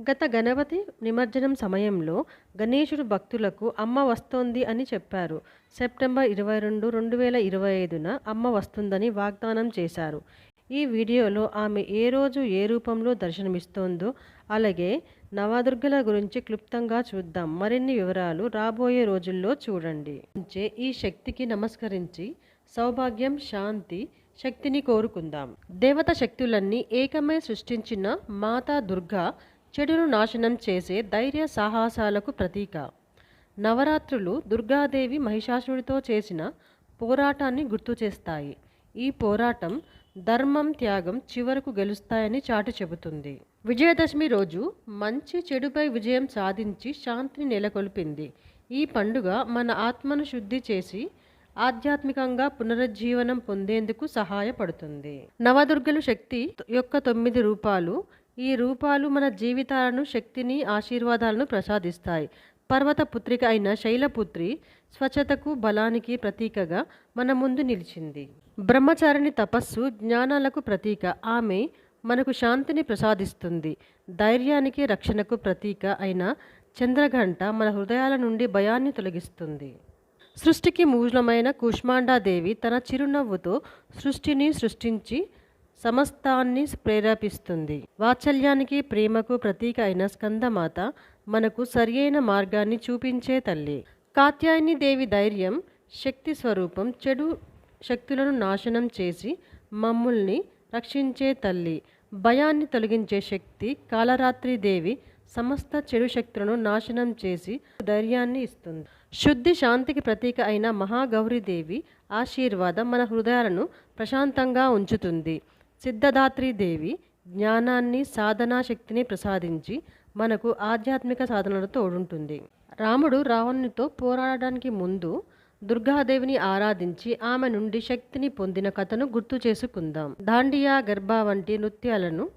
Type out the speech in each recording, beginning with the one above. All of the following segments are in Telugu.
గత గణపతి నిమజ్జనం సమయంలో గణేశుడు భక్తులకు అమ్మ వస్తోంది అని చెప్పారు. సెప్టెంబర్ ఇరవై రెండు రెండు వేల ఇరవై ఐదున అమ్మ వస్తుందని వాగ్దానం చేశారు. ఈ వీడియోలో ఆమె ఏ రోజు ఏ రూపంలో దర్శనమిస్తోందో అలాగే నవదుర్గల గురించి క్లుప్తంగా చూద్దాం. మరిన్ని వివరాలు రాబోయే రోజుల్లో చూడండి. ఉంచే ఈ శక్తికి నమస్కరించి సౌభాగ్యం శాంతి శక్తిని కోరుకుందాం. దేవత శక్తులన్నీ ఏకమై సృష్టించిన మాతా దుర్గా చెడును నాశనం చేసే ధైర్య సాహసాలకు ప్రతీక. నవరాత్రులు దుర్గాదేవి మహిషాసుడితో చేసిన పోరాటాన్ని గుర్తు చేస్తాయి. ఈ పోరాటం ధర్మం త్యాగం చివరకు గెలుస్తాయని చాటి చెబుతుంది. విజయదశమి రోజు మంచి చెడుపై విజయం సాధించి శాంతిని నెలకొల్పింది. ఈ పండుగ మన ఆత్మను శుద్ధి చేసి ఆధ్యాత్మికంగా పునరుజ్జీవనం పొందేందుకు సహాయపడుతుంది. నవదుర్గలు శక్తి యొక్క తొమ్మిది రూపాలు ఈ రూపాలు మన జీవితాలను శక్తిని ఆశీర్వాదాలను ప్రసాదిస్తాయి. పర్వత పుత్రిక అయిన శైలపుత్రి స్వచ్ఛతకు బలానికి ప్రతీకగా మన ముందు నిలిచింది. బ్రహ్మచారిణి తపస్సు జ్ఞానాలకు ప్రతీక. ఆమె మనకు శాంతిని ప్రసాదిస్తుంది. ధైర్యానికి రక్షణకు ప్రతీక అయిన చంద్రఘంట మన హృదయాల నుండి భయాన్ని తొలగిస్తుంది. సృష్టికి మూలమైన కుష్మాండాదేవి తన చిరునవ్వుతో సృష్టిని సృష్టించి సమస్తాన్ని ప్రేరేపిస్తుంది. వాత్సల్యానికి ప్రేమకు ప్రతీక అయిన స్కందమాత మనకు సరియైన మార్గాన్ని చూపించే తల్లి. కాత్యాయని దేవి ధైర్యం శక్తి స్వరూపం చెడు శక్తులను నాశనం చేసి మమ్ముల్ని రక్షించే తల్లి. భయాన్ని తొలగించే శక్తి కాలరాత్రి దేవి సమస్త చెడు శక్తులను నాశనం చేసి ధైర్యాన్ని ఇస్తుంది. శుద్ధి శాంతికి ప్రతీక అయిన మహాగౌరీదేవి ఆశీర్వాదం మన హృదయాలను ప్రశాంతంగా ఉంచుతుంది. సిద్ధదాత్రీదేవి జ్ఞానాన్ని సాధనా శక్తిని ప్రసాదించి మనకు ఆధ్యాత్మిక సాధనలు తోడుంటుంది. రాముడు రావణునితో పోరాడడానికి ముందు దుర్గాదేవిని ఆరాధించి ఆమె నుండి శక్తిని పొందిన కథను గుర్తు చేసుకుందాం. దాండియా గర్భా వంటి నృత్యాలను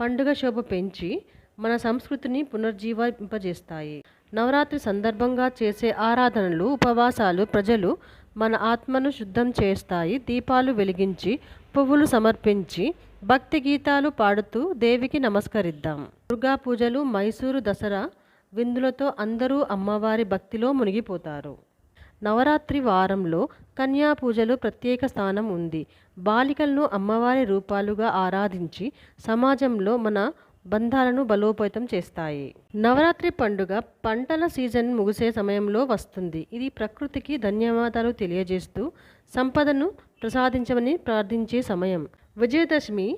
పండుగ శోభ పెంచి మన సంస్కృతిని పునర్జీవింపజేస్తాయి. నవరాత్రి సందర్భంగా చేసే ఆరాధనలు ఉపవాసాలు ప్రజలు మన ఆత్మను శుద్ధం చేస్తాయి. దీపాలు వెలిగించి పువ్వులు సమర్పించి భక్తి గీతాలు పాడుతూ దేవికి నమస్కరిద్దాం. దుర్గా పూజలు మైసూరు దసరా విందులతో అందరూ అమ్మవారి భక్తిలో మునిగిపోతారు. నవరాత్రి వారంలో కన్యా పూజలు ప్రత్యేక స్థానం ఉంది. బాలికలను అమ్మవారి రూపాలుగా ఆరాధించి సమాజంలో మన బంధాలను బలోపేతం చేస్తాయి. నవరాత్రి పండుగ పంటల సీజన్ ముగిసే సమయంలో వస్తుంది. ఇది ప్రకృతికి ధన్యవాదాలు తెలియజేస్తూ సంపదను ప్రసాదించమని ప్రార్థించే సమయం. విజయదశమి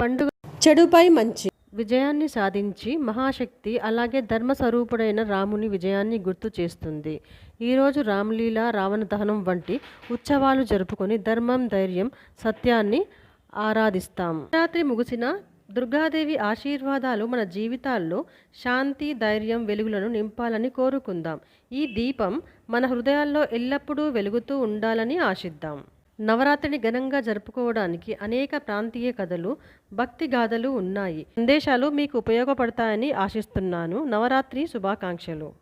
పండుగ చెడుపై మంచి విజయాన్ని సాధించి మహాశక్తి అలాగే ధర్మస్వరూపుడైన రాముని విజయాన్ని గుర్తు చేస్తుంది. ఈరోజు రామలీల రావణ దహనం వంటి ఉత్సవాలు జరుపుకొని ధర్మం ధైర్యం సత్యాన్ని ఆరాధిస్తాం. రాత్రి ముగిసిన దుర్గాదేవి ఆశీర్వాదాలు మన జీవితాల్లో శాంతి ధైర్యం వెలుగులను నింపాలని కోరుకుందాం. ఈ దీపం మన హృదయాల్లో ఎల్లప్పుడూ వెలుగుతూ ఉండాలని ఆశిద్దాం. నవరాత్రిని ఘనంగా జరుపుకోవడానికి అనేక ప్రాంతీయ కథలు భక్తి గాథలు ఉన్నాయి. సందేశాలు మీకు ఉపయోగపడతాయని ఆశిస్తున్నాను. నవరాత్రి శుభాకాంక్షలు.